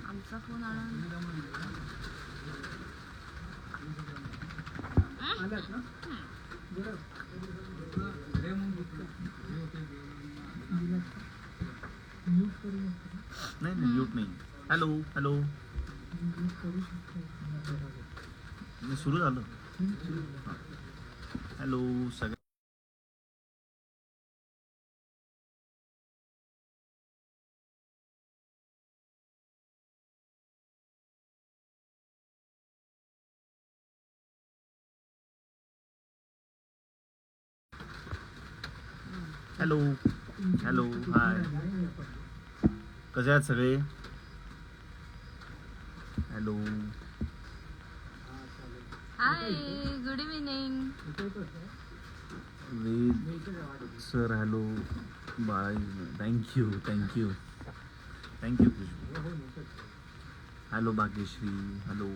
आमचा फोन आला ना. नाही नाही म्यूट नाही. हॅलो हॅलो मी सुरू झालं. हॅलो सगळ्या हॅलो हॅलो हाय कसे आहात सगळे? Hello hi good evening Ved sir hello बाळा thank you thank you thank you Khushboo hello Bhagyashree hello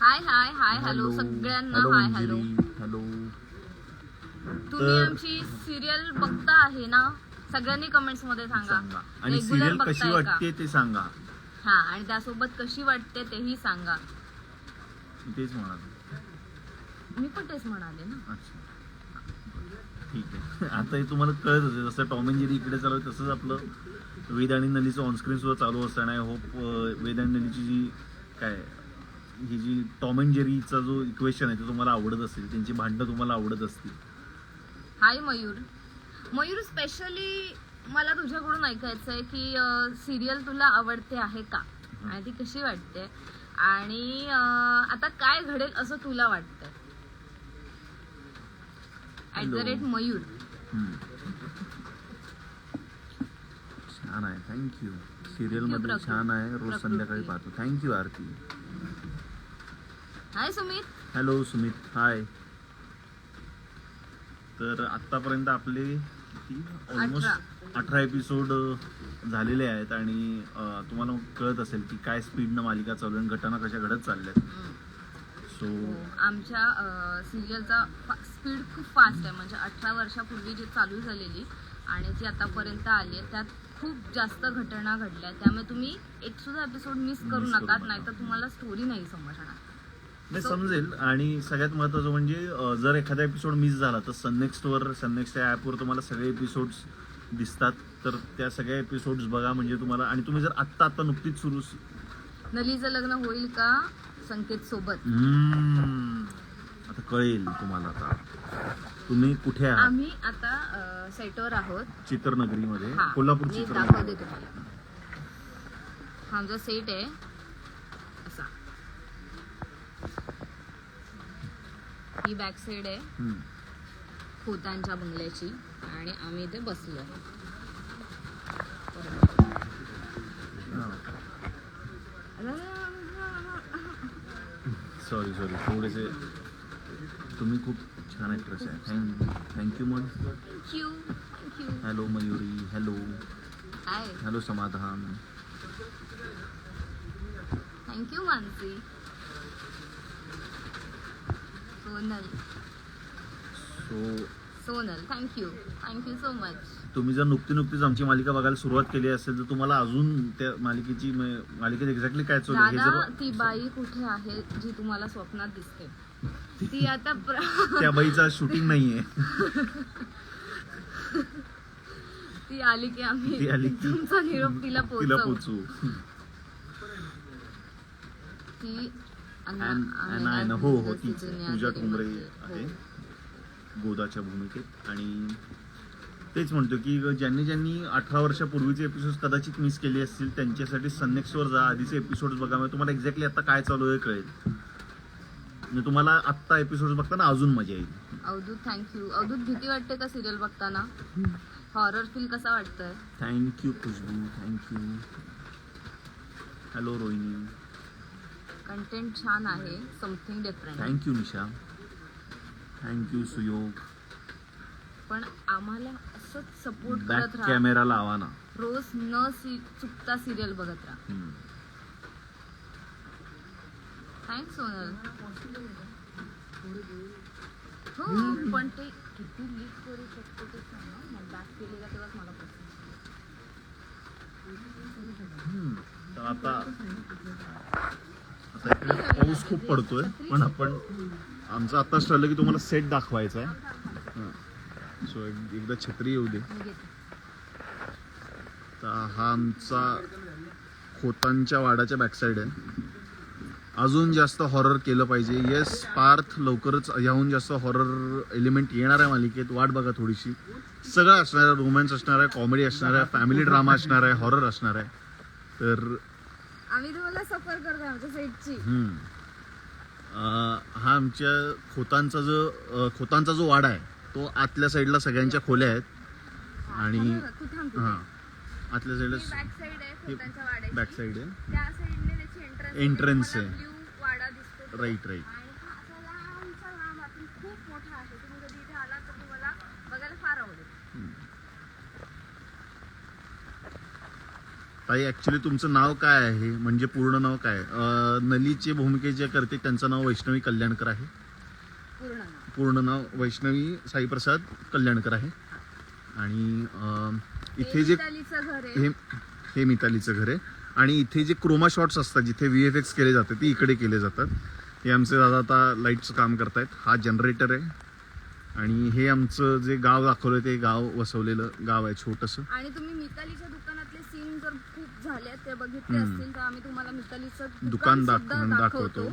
hi hi hi hello सगळ्यांना. हाय हॅलो हॅलो तुम्ही आमची सिरियल बघता आहे ना? सगळ्यांनी कमेंट्समध्ये सांगा. आणि सिरियल कशी? वाटते ते सांगा. हा आणि त्यासोबत कशी वाटते तेही सांगा. तेच म्हणालो. मी पण तेच म्हणाले ना. ठीक आहे. आता हे तुम्हाला कळत असेल जसं टॉम अँड जेरी इकडे चालू आहे तसंच आपलं वेद आणि नलीचं ऑनस्क्रीन सुद्धा चालू असताना आय होप वेद आणि नलीची जी काय ही जी टॉम अँड जेरीचा जो इक्वेशन आहे तो तुम्हाला आवडत असेल त्यांची भांडणं तुम्हाला आवडत असतील. हाय मयूर. मयूर स्पेशली मला तुझ्याकडून ऐकायचं आहे की सिरियल तुला आवडते आहे का? आणि ती कशी वाटते? आणि अं, आता काय घडेल असं तुला वाटतंय? At the. रेट मयूर. हम्म. छान आहे. थँक्यू सिरियलमध्ये प्रकृती. छान आहे. रोज. संध्याकाळी पाहतो. Thank you Aarti. Hi Sumit. Hello Sumit. Hi. तर आत्तापर्यंत आपले ऑलमोस्ट अठरा. एपिसोड झालेले आहेत आणि तुम्हाला कळत असेल की काय स्पीडनं मालिका चालू आणि घटना कशा घडत चालल्यात सो हो, आमच्या सिरियलचा स्पीड खूप फास्ट आहे. म्हणजे अठरा वर्षापूर्वी जी चालू झालेली आणि जी आतापर्यंत आली आहे त्यात खूप जास्त घटना घडल्या त्यामुळे तुम्ही एक सुद्धा एपिसोड मिस करू नका. नाहीतर तुम्हाला स्टोरी नाही समजणार. नाही समजेल. आणि सगळ्यात महत्त्वाचं म्हणजे जर एखादा एपिसोड मिस झाला तर सननेक्स्टवर सननेक्स्ट या ॲपवर तुम्हाला सगळे एपिसोड्स दिसतात. तर त्या सगळ्या एपिसोड्स बघा म्हणजे तुम्हाला आणि तुम्ही जर आत्ता आत्ता नुकतीच सुरू नलीचं लग्न होईल का? संकेत सोबत. आता कळेल तुम्हाला आता. तुम्ही कुठे आहात? आम्ही आता सेटवर आहोत. चित्रनगरीमध्ये. हा कोल्हापूर मी दाखवते तुम्हाला. हा जो सेट आहे ही बॅक साईड आहे. खोतांच्या बंगल्याची आणि आम्ही इथे बसलो सॉरी सॉरी थोडेसे तुम्ही खूप छान ॲक्ट्रेस आहे थँक थँक्यू मग thank you thank you hello Mayuri hello hi hello Samadhan thank you Mansi Sonal. So Sonal thank you thank you so much तुम्ही जर नुकती नुकतीच आमची मालिका बघायला सुरुवात केली असेल तर तुम्हाला अजून त्या मालिकेची मालिकेत एक्झॅक्टली काय चालू आहे हे दादा जर ती बाई कुठे आहे जी तुम्हाला स्वप्नात दिसते. ती आता प्र- त्या बाईचा शूटिंग नाहीये. ती आली की आम्ही ती आली की तुमचा निरोप तिला तिला पोहोचवू. पोचू ती हो हो तीच पूजा ठोंबरे. आहे. गोदाच्या भूमिकेत. आणि तेच म्हणतो की ज्यांनी ज्यांनी अठरा वर्षापूर्वीचे एपिसोड कदाचित मिस केले असतील त्यांच्यासाठी सन्नेक्सवर जा आधीचे एपिसोड बघा. म्हणजे तुम्हाला एक्झॅक्टली आता काय चालू आहे कळेल. म्हणजे तुम्हाला आत्ता एपिसोड बघताना अजून मजा येईल. अवधूत थँक्यू अवधूत भीती वाटते का सिरियल बघताना? हॉरर फील कसा वाटतंय? Thank you Khushboo. Thank you hello Rohini. Content छान आहे. Something different thank you Nisha thank you Suyog पण आम्हाला असंच सपोर्ट करत कॅमेरा लावा ना. रोज न सी- चुकता सिरियल बघत राहा. थँक्स सोनल हो पण ते किती लीक करू शकतो ते सांग. ना. मग बॅक केलेला तेव्हाच मला पसंत आता आता इकडे पाऊस खूप पडतोय पण आपण आमचं आताच ठरलं की तुम्हाला सेट दाखवायचा आहे. सो एकदा छत्री येऊ दे. तर हा आमचा खोतांच्या वाडाच्या बॅकसाईड आहे. अजून जास्त हॉरर केलं पाहिजे. येस पार्थ लवकरच याहून जास्त हॉरर एलिमेंट येणार आहे मालिकेत. वाट बघा थोडीशी. सगळं असणार आहे. रोमॅन्स असणार आहे. कॉमेडी असणार आहे. फॅमिली ड्रामा असणार आहे. हॉरर असणार आहे. तर आम्ही तुम्हाला सफर करतो आमच्या हम्म. अं, हा आमच्या खोतांचा जो अं, खोतांचा जो वाडा आहे तो आतल्या साईडला सगळ्यांच्या खोल्या आहेत. आणि तू थांब हां. आतल्या साईडला बॅक साइड आहे खोतांच्या वाड्याची. बॅक साईड आहे. त्या साइडने त्याची एंट्रन्स Entrance आहे. ब्ल्यू वाडा दिसतो राईट राईट आणि हा असा लांबचा लांब आतून खूप मोठा आहे तुम्ही कधी इथे आलात तर तुम्हाला बघायला फार आवडेल ताई ऍक्च्युली तुमचं नाव काय आहे? म्हणजे पूर्ण नाव काय? नलीची भूमिके जे करते त्यांचं नाव वैष्णवी कल्याणकर आहे? पूर्ण नाव. पूर्ण नाव वैष्णवी साईप्रसाद कल्याणकर आहे. आणि इथे जे हे हे मितालीचं घर आहे. आणि इथे जे क्रोमा शॉट्स असतात जिथे व्ही एफ एक्स केले जातात ते इकडे केले जातात. हे आमचे दादा आता लाईटचं काम करतायत. हा जनरेटर आहे. आणि हे आमचं जे गाव दाखवलं ते गाव वसवलेलं गाव आहे छोटंसं. आणि तुम्ही मितालीच्या दुकानातले सीन जर खूप झाले ते बघितले हम्म. असतील तर आम्ही तुम्हाला मितालीचं दुकान दुकान दाख सुद्धा दाखवतो.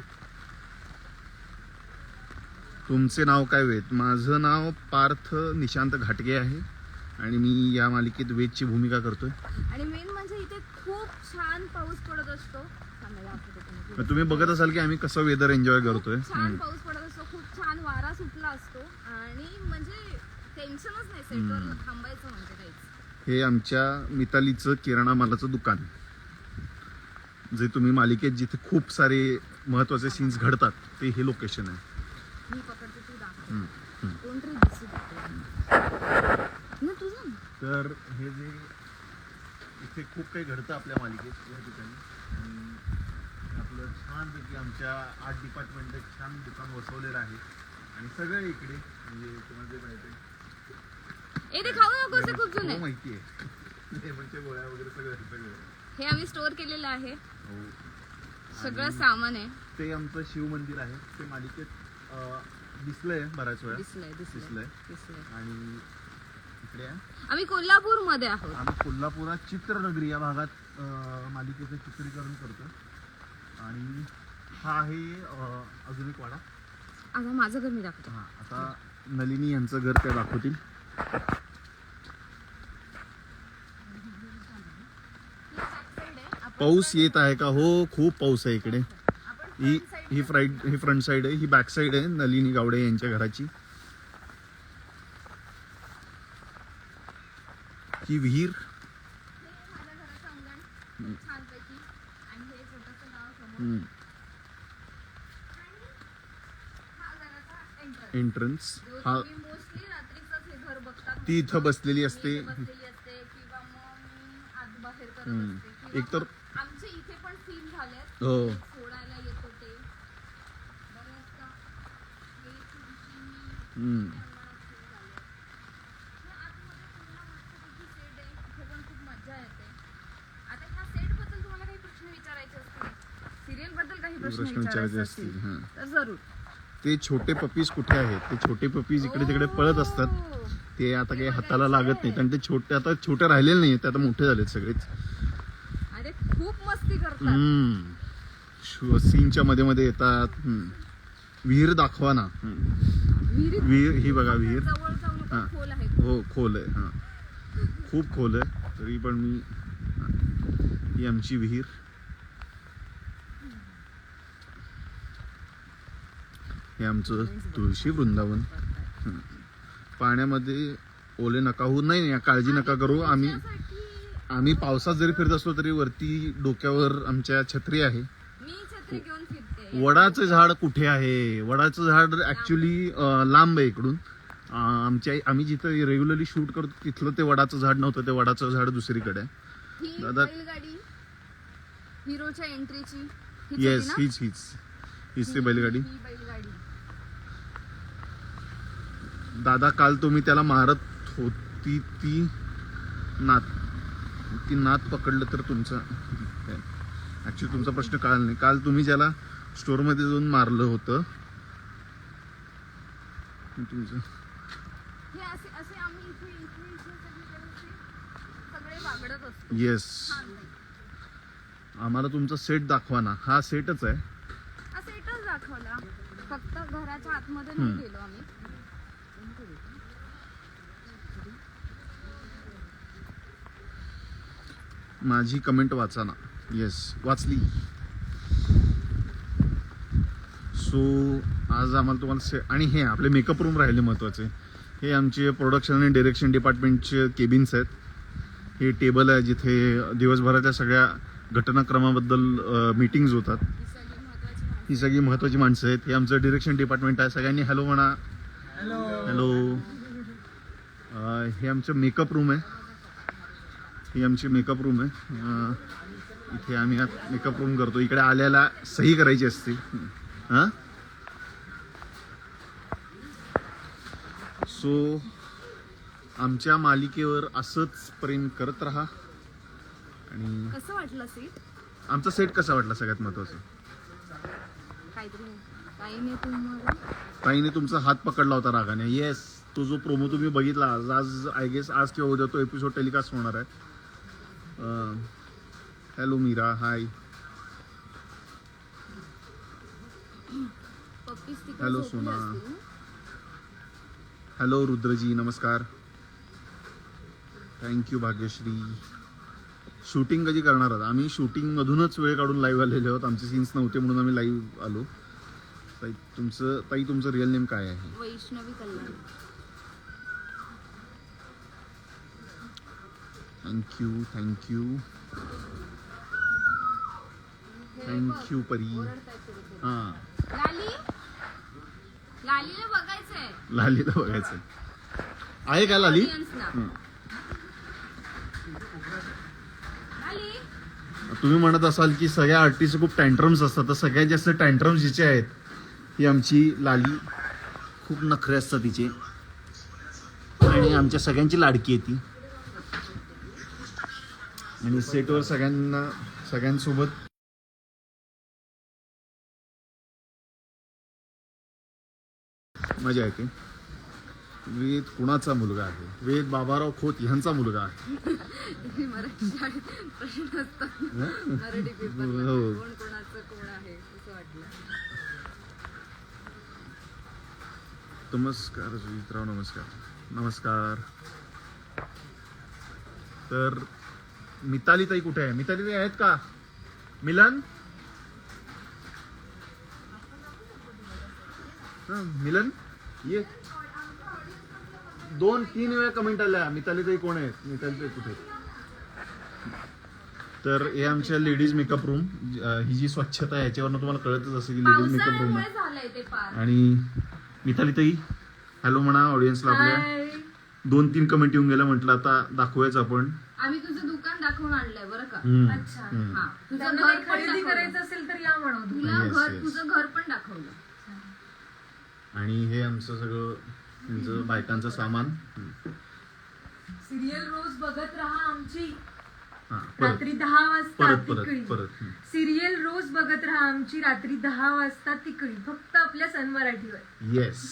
तुमचे नाव काय वेद? माझं नाव पार्थ निशांत घाटगे आहे आणि मी या मालिकेत वेदची भूमिका करतोय. आणि मेन म्हणजे इथे खूप छान पाऊस पडत असतो. मग तुम्ही बघत असाल की आम्ही कसं वेदर एन्जॉय करतोय. खूप छान हम्म. पाऊस पडत असतो खूप छान वारा सुटला असतो. आणि म्हणजे टेन्शनच नाही सेटवर थांबायचं म्हणजे काहीच. हे आमच्या मितालीचं किराणा मालाचं दुकान. जे तुम्ही मालिकेत जिथे खूप सारे महत्त्वाचे सीन्स घडतात ते हे लोकेशन आहे. तर हे जे इथे खूप काही घडतं आपल्या मालिकेत या ठिकाणी. आणि आपलं छानपैकी आमच्या आर्ट डिपार्टमेंट एक छान दुकान वसवलेलं आहे. आणि सगळे इकडे म्हणजे तुम्हाला जे माहिती आहे ए ते खाऊ नको ते खूप जुने. हो, माहिती आहे. गोळ्या वगैरे सगळं सगळं. हे आम्ही स्टोअर केलेलं आहे. हो. सगळं सामान आहे. ते आमचं शिव मंदिर आहे. ते मालिकेत दिसलंय बऱ्याच वेळा. दिसलंय दिसलंय. दिसलंय. आणि इकडे. आम्ही कोल्हापूरमध्ये आहोत. आम्ही कोल्हापुरात चित्रनगरी या भागात मालिकेचं चित्रीकरण करतो आणि हा आहे अजून एक वाडा. आता माझं घर मी दाखवतो. हा आता नलिनी यांचं घर त्या दाखवतील. पाऊस येत आहे का? हो खूप पाऊस आहे इकडे. ही ही फ्राईड ही फ्रंट साईड आहे ही बॅक साईड आहे नलिनी गावडे यांच्या घराची. ही विहीर. एंट्रन्स हा. ती इथं बसलेली असते. इथे हो. सोडायला येत होते बऱ्याचदा हे हम्म. हे सिरियलबद्दल काही प्रश्न प्रश्न विचारायचे विचारायचे असतील? असतील हां. तर जरूर. ते छोटे पपीज कुठे आहेत? ते छोटे पपीज इकडे तिकडे पळत असतात. ते आता काही हाताला लागत नाही. आणि ते छोटे आता छोटे राहिलेले नाही ते आता मोठे झालेत सगळेच. अरे खूप मस्ती करतात. हम्म. शु- सीनच्या मध्ये मध्ये येतात. हम्म. विहीर दाखवा ना. विहीर ही बघा विहीर. हा. खोल आहे. हो खोल आहे. हा. खूप खोल आहे. तरी पण मी हा. आमची विहीर. हे आमचं तुळशी वृंदावन. पाण्यामध्ये ओले नका होऊ. नाही नाही काळजी नका करू. आम्ही आम्ही पावसात जरी फिरत असलो तरी वरती डोक्यावर आमच्या छत्री आहे मी छत्री घेऊन फिरते वडाचं झाड कुठे आहे? वडाचं झाड ऍक्च्युली लांब आहे इकडून. आमच्या आम्ही जिथं रेग्युलरली शूट करतो तिथलं ते वडाचं झाड नव्हतं ते वडाचं झाड दुसरीकडे. आहे दादा- हिरोच्या एंट्रीची येस? हीच हीच हीच. ते बैलगाडी. दादा काल तुम्ही त्याला मारत होती ती नात ती नात पकडलं तर तुमचं ॲक्च्युली तुमचा प्रश्न कळाला नाही. काल तुम्ही ज्याला स्टोअरमध्ये जाऊन मारलं होतं तुमचं हे येस. आम्हाला तुमचा सेट दाखवा ना. हा सेटच आहे. इथंच दाखवला. फक्त घराच्या आतमध्ये. नाही गेलो आम्ही. माझी कमेंट वाचा ना. येस वाचली. सो आज आम्हाला तुम्हाला से आणि हे आपले मेकअप रूम राहिले महत्त्वाचे हे आमचे प्रोडक्शन आणि डिरेक्शन डिपार्टमेंटचे केबिन्स आहेत. हे टेबल आहे जिथे दिवसभराच्या सगळ्या घटनाक्रमाबद्दल मीटिंग्ज होतात. ही सगळी महत्त्वाची माणसं आहेत. हे आमचं डिरेक्शन डिपार्टमेंट आहे. सगळ्यांनी हॅलो म्हणा. हॅलो हॅलो हे आमचं मेकअप रूम आहे. ही आमची मेकअप रूम आहे. इथे आम्ही आत मेकअप रूम करतो. इकडे आल्याला सही करायची असते. हां? सो आमच्या मालिकेवर असंच प्रेम करत राहा. आणि कसं वाटलं सीट आमचा सेट कसा वाटला सगळ्यात महत्त्वाचं काहीतरी काही नाही तुम्हाला ताईने तुमचा हात पकडला होता रागाने. येस तो जो प्रोमो तुम्ही बघितला आज आज आय गेस आज किंवा उद्या तो एपिसोड टेलिकास्ट होणार आहे. हॅलो मीरा हाय झोपली सोना. हॅलो रुद्रजी नमस्कार थँक्यू भाग्यश्री शूटिंग कधी करणार आहात? आम्ही शूटिंगमधूनच वेळ काढून लाईव्ह आलेले आहोत. आमचे सीन्स नव्हते म्हणून आम्ही लाईव्ह आलो. ताई तुमचं ताई तुमचं रिअल नेम काय आहे? Vaishnavi Kalyan. Thank you thank you thank you बघ, परी. हां. लाली? लालीला बघायचंय. लालीला बघायचं आहे का. लाली? तुम्ही म्हणत असाल की सगळ्या आर्टिस्ट खूप टँट्रम्स असतात. तर सगळ्यात जास्त टँट्रम्स जिचे आहेत ही आमची लाली. खूप नखरे असतात तिचे. आणि आमच्या सगळ्यांची लाडकी आहे ती. आणि सेटवर सगळ्यांना सगळ्यांसोबत मजा येते. वेद कुणाचा मुलगा आहे? वेद बाबाराव खोत ह्यांचा मुलगा आहे. हे नमस्कार सुजितराव नमस्कार. नमस्कार. तर मिताली ताई कुठे आहे? मिताली ताई आहेत का? मिलन? हं, मिलन? ये. दोन तीन वेळा कमेंट आल्या. मिताली ताई कोण आहेत? मिताली ताई कुठे? तर हे आमच्या लेडीज मेकअप रूम ही जी स्वच्छता आहे याच्यावरनं तुम्हाला कळतच असेल की लेडीज मेकअप रूम आहे. आणि मिताली ताई हॅलो म्हणा ऑडियन्सला आपल्या. दोन तीन कमेंट येऊन गेल्या म्हटलं आता दाखवूयाच आपण. आम्ही तुझं दुकान दाखवून आणलंय बरं का? अच्छा. हा. तुझं घर खरेदी. करायचं असेल तर या म्हणून तुला घर. तुझं घर पण दाखवलं. आणि हे आमचं सगळं त्यांचं बायकांचं सामान. सिरियल रोज बघत राहा आमची. हा, परत. रात्री दहा वाजता परत परत तिकडी. परत हं. सिरियल रोज बघत राहा आमची रात्री दहा वाजता तिकडी. फक्त आपल्या सन मराठीवर. येस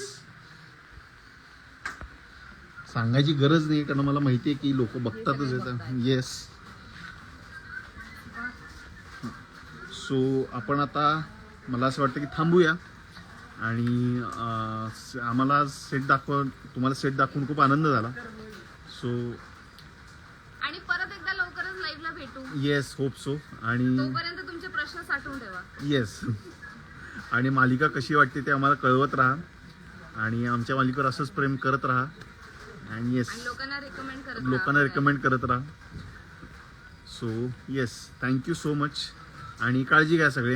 सांगायची गरज नाही कारण मला माहिती आहे की लोक बघतातच येतात. येस सो आपण आता मला असं वाटतं की थांबूया. आणि अं, आम्हाला सेट दाखव तुम्हाला सेट दाखवून खूप आनंद झाला. सो आणि परत एकदा लवकरच लाईव्हला भेटू. येस होप सो आणि तोपर्यंत तुमचे प्रश्न साठवून ठेवा. येस आणि मालिका कशी वाटते ते आम्हाला कळवत राहा. आणि आमच्या मालिकेवर असंच प्रेम करत राहा. आणि येस आणि लोकांना रेकमेंड करत राहा. लोकांना रेकमेंड करत राहा. So yes thank you so much आणि काळजी घ्या सगळे.